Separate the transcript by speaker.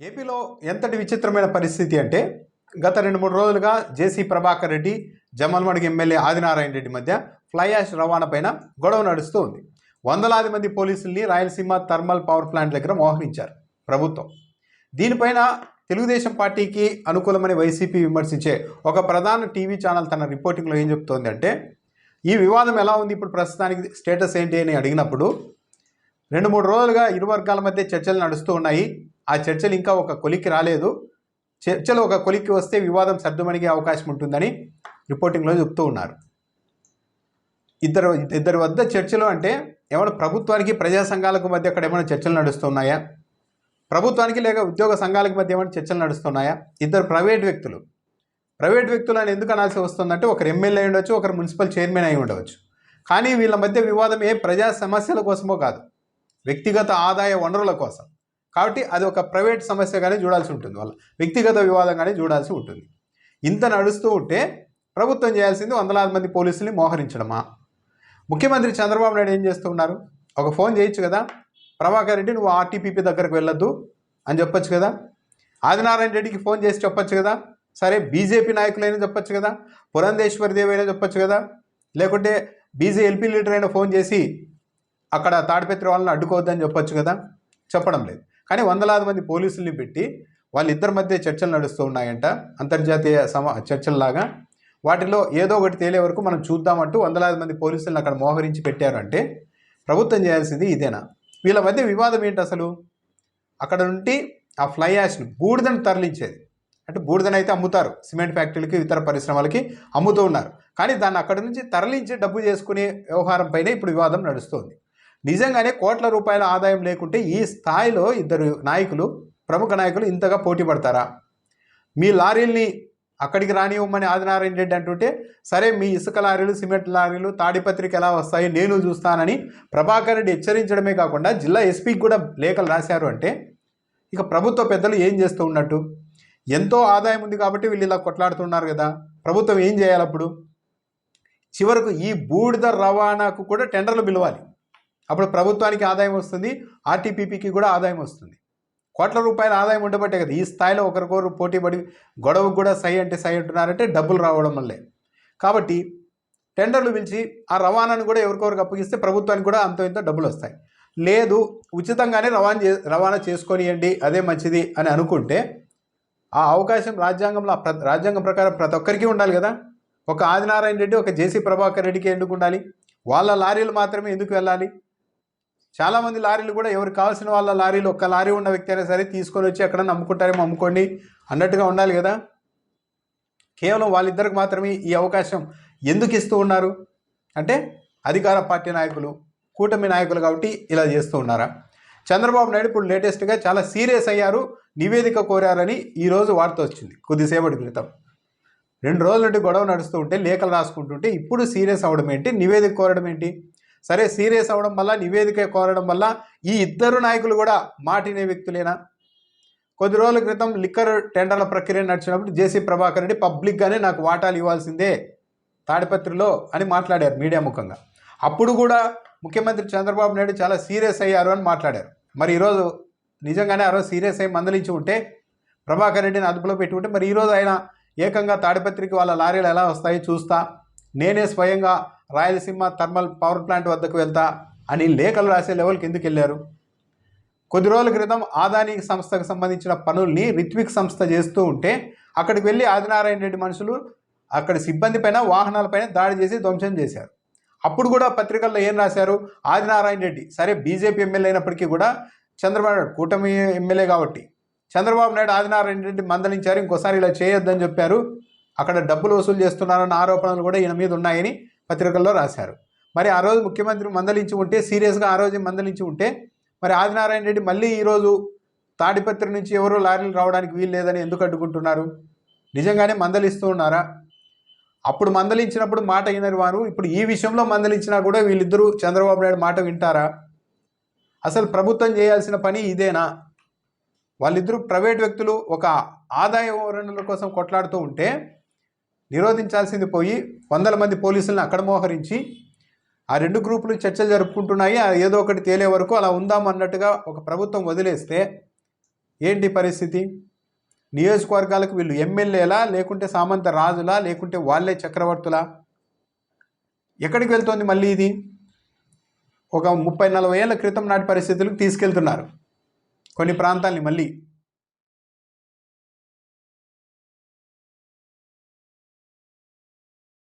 Speaker 1: ఏపీలో ఎంతటి విచిత్రమైన పరిస్థితి అంటే గత రెండు మూడు రోజులుగా జేసీ ప్రభాకర్ రెడ్డి జమల్మడిగి ఎమ్మెల్యే ఆదినారాయణ రెడ్డి మధ్య ఫ్లై యాష్ రవాణా పైన గొడవ నడుస్తూ ఉంది. వందలాది మంది పోలీసుల్ని రాయలసీమ థర్మల్ పవర్ ప్లాంట్ దగ్గర మోహరించారు ప్రభుత్వం. దీనిపైన తెలుగుదేశం పార్టీకి అనుకూలమని వైసీపీ విమర్శించే ఒక ప్రధాన టీవీ ఛానల్ తన రిపోర్టింగ్లో ఏం చెప్తోంది అంటే ఈ వివాదం ఎలా ఉంది ఇప్పుడు ప్రస్తుతానికి స్టేటస్ ఏంటి అని అడిగినప్పుడు రెండు మూడు రోజులుగా ఇరు వర్గాల మధ్య చర్చలు నడుస్తూ ఉన్నాయి. ఆ చర్చలు ఇంకా ఒక కొలికి రాలేదు. చర్చలు ఒక కొలికి వస్తే వివాదం సర్దుమణిగే అవకాశం ఉంటుందని రిపోర్టింగ్లో చెప్తూ ఉన్నారు. ఇద్దరు ఇద్దరి వద్ద చర్చలు అంటే ఏమైనా ప్రభుత్వానికి ప్రజా సంఘాలకు మధ్య అక్కడ ఏమైనా చర్చలు నడుస్తున్నాయా? ప్రభుత్వానికి లేక ఉద్యోగ సంఘాలకు మధ్య ఏమైనా చర్చలు నడుస్తున్నాయా? ఇద్దరు ప్రైవేట్ వ్యక్తులు. ప్రైవేట్ వ్యక్తులు అని ఎందుకు అనాల్సి వస్తుందంటే ఒకరు ఎమ్మెల్యే అయి ఉండొచ్చు ఒకరు మున్సిపల్ చైర్మన్ అయి ఉండవచ్చు కానీ వీళ్ళ మధ్య వివాదం ఏ ప్రజా సమస్యల కోసమో కాదు. వ్యక్తిగత ఆదాయ వనరుల కోసం. కాబట్టి అది ఒక ప్రైవేట్ సమస్యగానే చూడాల్సి ఉంటుంది. వాళ్ళ వ్యక్తిగత వివాదంగానే చూడాల్సి ఉంటుంది. ఇంత నడుస్తూ ఉంటే ప్రభుత్వం చేయాల్సింది వందలాది మంది పోలీసుల్ని మోహరించడమా? ముఖ్యమంత్రి చంద్రబాబు నాయుడు ఏం చేస్తున్నారు ఒక ఫోన్ చేయొచ్చు కదా? ప్రభాకర్ రెడ్డి నువ్వు ఆర్టీపీపీ దగ్గరకు వెళ్ళొద్దు అని చెప్పొచ్చు కదా? ఆదినారాయణ రెడ్డికి ఫోన్ చేసి చెప్పొచ్చు కదా? సరే బీజేపీ నాయకులైనా చెప్పొచ్చు కదా? పురంధేశ్వరి దేవి అయినా చెప్పొచ్చు కదా? లేకుంటే బీజే ఎల్పీ లీడర్ అయినా ఫోన్ చేసి అక్కడ తాడిపత్రి వాళ్ళని అడ్డుకోవద్దని చెప్పొచ్చు కదా? చెప్పడం లేదు. కానీ వందలాది మంది పోలీసుల్ని పెట్టి వాళ్ళిద్దరి మధ్య చర్చలు నడుస్తూ ఉన్నాయంట. అంతర్జాతీయ సమ చర్చల్లాగా. వాటిలో ఏదో ఒకటి తేలే వరకు మనం చూద్దామంటూ వందలాది మంది పోలీసులను అక్కడ మోహరించి పెట్టారు అంటే ప్రభుత్వం చేయాల్సింది ఇదేనా? వీళ్ళ మధ్య వివాదం ఏంటి అసలు? అక్కడ నుండి ఆ ఫ్లై యాష్ని బూడిదను తరలించేది. అంటే బూడిదని అయితే అమ్ముతారు. సిమెంట్ ఫ్యాక్టరీలకి ఇతర పరిశ్రమలకి అమ్ముతూ ఉన్నారు. కానీ దాన్ని అక్కడ నుంచి తరలించి డబ్బు చేసుకునే వ్యవహారం పైన ఇప్పుడు వివాదం నడుస్తోంది. నిజంగానే కోట్ల రూపాయల ఆదాయం లేకుంటే ఈ స్థాయిలో ఇద్దరు నాయకులు ప్రముఖ నాయకులు ఇంతగా పోటీ పడతారా? మీ లారీల్ని అక్కడికి రానివ్వమని ఆదినారాయణ రెడ్డి అంటుంటే సరే మీ ఇసుక లారీలు సిమెంట్ లారీలు తాడిపత్రికి ఎలా వస్తాయి నేను చూస్తానని ప్రభాకర్ రెడ్డి హెచ్చరించడమే కాకుండా జిల్లా ఎస్పీకి కూడా లేఖలు రాశారు అంటే ఇక ప్రభుత్వ పెద్దలు ఏం చేస్తూ ఉన్నట్టు? ఎంతో ఆదాయం ఉంది కాబట్టి వీళ్ళు ఇలా కొట్లాడుతున్నారు కదా ప్రభుత్వం ఏం చేయాలి అప్పుడు చివరకు ఈ బూడిద రవాణాకు కూడా టెండర్లు పిలవాలి. అప్పుడు ప్రభుత్వానికి ఆదాయం వస్తుంది ఆర్టీపీపీకి కూడా ఆదాయం వస్తుంది. కోట్ల రూపాయల ఆదాయం ఉండబట్టే కదా ఈ స్థాయిలో ఒకరికొకరు పోటీ పడి గొడవకు కూడా సై అంటే సై అంటున్నారంటే డబ్బులు రావడం వల్లే. కాబట్టి టెండర్లు పిలిచి ఆ రవాణాను కూడా ఎవరికొకరికి అప్పగిస్తే ప్రభుత్వానికి కూడా అంత ఇంత డబ్బులు వస్తాయి. లేదు ఉచితంగానే రవాణా చే రవాణా చేసుకొనియండి అదే మంచిది అని అనుకుంటే ఆ అవకాశం రాజ్యాంగంలో ప్ర- రాజ్యాంగం ప్రకారం ప్రతి ఒక్కరికి ఉండాలి కదా. ఒక ఆదినారాయణ రెడ్డి ఒక జేసీ ప్రభాకర్ రెడ్డికి ఎందుకు ఉండాలి? వాళ్ళ లారీలు మాత్రమే ఎందుకు వెళ్ళాలి? చాలామంది లారీలు కూడా ఎవరికి కావాల్సిన వాళ్ళ లారీలు ఒక్క లారీ ఉన్న వ్యక్తి అయినా సరే తీసుకొని వచ్చి ఎక్కడ అమ్ముకుంటారేమో అమ్ముకోండి. అన్నట్టుగా ఉండాలి కదా. కేవలం వాళ్ళిద్దరికి మాత్రమే ఈ అవకాశం ఎందుకు ఇస్తూ ఉన్నారు? అంటే అధికార పార్టీ నాయకులు కూటమి నాయకులు కాబట్టి ఇలా చేస్తూ ఉన్నారా? చంద్రబాబు నాయుడు ఇప్పుడు లేటెస్ట్గా చాలా సీరియస్ అయ్యారు నివేదిక కోరారని ఈరోజు వార్త వచ్చింది కొద్దిసేపటి క్రితం. రెండు రోజుల నుండి గొడవ నడుస్తూ ఉంటే లేఖలు రాసుకుంటుంటే ఇప్పుడు సీరియస్ అవ్వడం ఏంటి? నివేదిక కోరడం ఏంటి? సరే సీరియస్ అవ్వడం వల్ల నివేదిక కోరడం వల్ల ఈ ఇద్దరు నాయకులు కూడా మాటినే వ్యక్తులేనా? కొద్ది రోజుల క్రితం లిక్కర్ టెండర్ల ప్రక్రియ నడిచినప్పుడు జేసీ ప్రభాకర్ రెడ్డి పబ్లిక్గానే నాకు వాటాలు ఇవ్వాల్సిందే తాడిపత్రిలో అని మాట్లాడారు మీడియా ముఖంగా. అప్పుడు కూడా ముఖ్యమంత్రి చంద్రబాబు నాయుడు చాలా సీరియస్ అయ్యారు అని మాట్లాడారు. మరి ఈరోజు నిజంగానే ఆ రోజు సీరియస్ అయ్యి మందలించి ఉంటే ప్రభాకర్ రెడ్డిని అదుపులో పెట్టుకుంటే మరి ఈరోజు ఆయన ఏకంగా తాడిపత్రికి వాళ్ళ లారీలు ఎలా వస్తాయి చూస్తా నేనే స్వయంగా రాయలసీమ థర్మల్ పవర్ ప్లాంట్ వద్దకు వెళ్తా అని లేఖలు రాసే లెవెల్కి ఎందుకు వెళ్ళారు? కొద్ది రోజుల క్రితం ఆదాని సంస్థకు సంబంధించిన పనుల్ని రిత్విక్ సంస్థ చేస్తూ ఉంటే అక్కడికి వెళ్ళి ఆదినారాయణ రెడ్డి మనుషులు అక్కడ సిబ్బంది పైన వాహనాలపైన దాడి చేసి ధ్వంసం చేశారు. అప్పుడు కూడా పత్రికల్లో ఏం రాశారు? ఆదినారాయణ రెడ్డి. సరే బీజేపీ ఎమ్మెల్యే అయినప్పటికీ కూడా చంద్రబాబు నాయుడు కూటమి ఎమ్మెల్యే కాబట్టి చంద్రబాబు నాయుడు ఆదినారాయణ రెడ్డి మందలించారు ఇంకోసారి ఇలా చేయొద్దని చెప్పారు. అక్కడ డబ్బులు వసూలు చేస్తున్నారన్న ఆరోపణలు కూడా ఈయన మీద ఉన్నాయని పత్రికల్లో రాశారు. మరి ఆ రోజు ముఖ్యమంత్రి మందలించి ఉంటే సీరియస్గా ఆ రోజు మందలించి ఉంటే మరి ఆదినారాయణ రెడ్డి మళ్ళీ ఈరోజు తాడిపత్రి నుంచి ఎవరో లారీలు రావడానికి వీలు లేదని ఎందుకు అడ్డుకుంటున్నారు? నిజంగానే మందలిస్తూ ఉన్నారా? అప్పుడు మందలించినప్పుడు మాట వినరు వారు. ఇప్పుడు ఈ విషయంలో మందలించినా కూడా వీళ్ళిద్దరూ చంద్రబాబు నాయుడు మాట వింటారా? అసలు ప్రభుత్వం చేయాల్సిన పని ఇదేనా? వాళ్ళిద్దరూ ప్రైవేట్ వ్యక్తులు ఒక ఆదాయ వనరుల కోసం కొట్లాడుతూ ఉంటే నిరోధించాల్సింది పోయి వందల మంది పోలీసులను అక్కడ మోహరించి ఆ రెండు గ్రూపులు చర్చలు జరుపుకుంటున్నాయి. ఏదో ఒకటి తేలే వరకు అలా ఉందాం అన్నట్టుగా ఒక ప్రభుత్వం వదిలేస్తే ఏంటి పరిస్థితి? నియోజకవర్గాలకు వీళ్ళు ఎమ్మెల్యేలా లేకుంటే సామంత రాజులా లేకుంటే వాళ్ళే చక్రవర్తులా? ఎక్కడికి వెళ్తోంది మళ్ళీ ఇది? ఒక ముప్పై నలభై ఏళ్ళ క్రితం నాటి పరిస్థితులకు తీసుకెళ్తున్నారు కొన్ని ప్రాంతాల్ని మళ్ళీ.